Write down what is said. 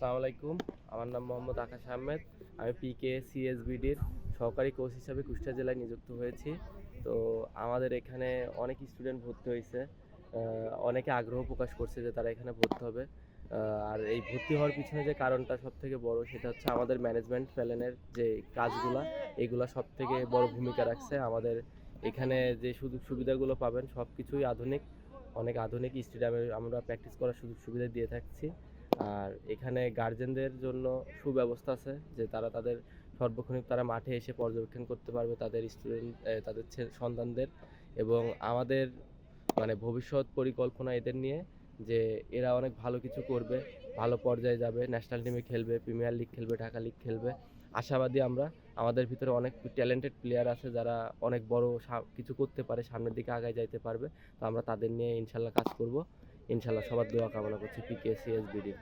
আসসালামু আলাইকুম। আমার নাম মোহাম্মদ আকাশ আহমেদ। আমি পিকে সিএসবিডির সহকারী কোচ হিসাবে কুষ্টিয়া জেলায় নিযুক্ত হয়েছি। তো আমাদের এখানে অনেক স্টুডেন্ট ভর্তি হয়েছে। অনেকে আগ্রহ প্রকাশ করছে যে তারা এখানে ভর্তি হবে। আর এই ভর্তি হওয়ার পিছনে যে কারণটা সব থেকে বড় সেটা হচ্ছে আমাদের ম্যানেজমেন্ট প্ল্যানের যে কাজগুলা, এগুলা সব থেকে বড় ভূমিকা রাখছে। আমাদের এখানে যে সুযোগ সুবিধাগুলো পাবেন সব কিছুই আধুনিক, অনেক আধুনিক স্টেডিয়ামে আমরা প্র্যাকটিস করার সুযোগ সুবিধা দিয়ে থাকছি। আর এখানে গার্জেনদের জন্য সুব্যবস্থা আছে যে তারা তাদের সর্বক্ষণিক তারা মাঠে এসে পর্যবেক্ষণ করতে পারবে তাদের স্টুডেন্ট তাদের সন্তানদের এবং আমাদের মানে ভবিষ্যৎ পরিকল্পনা এদের নিয়ে যে এরা অনেক ভালো কিছু করবে, ভালো পর্যায়ে যাবে ন্যাশনাল টিমে খেলবে প্রিমিয়ার লিগ খেলবে, ঢাকা লিগ খেলবে। আশাবাদী আমরা আমাদের ভিতরে অনেক ট্যালেন্টেড প্লেয়ার আছে যারা অনেক বড় কিছু করতে পারে, সামনের দিকে আগায় যাইতে পারবে। তো আমরা তাদের নিয়ে ইনশাল্লাহ কাজ করব। ইনশাল্লাহ সবার দোয়া কামনা করছি পিকে সিএসবিডির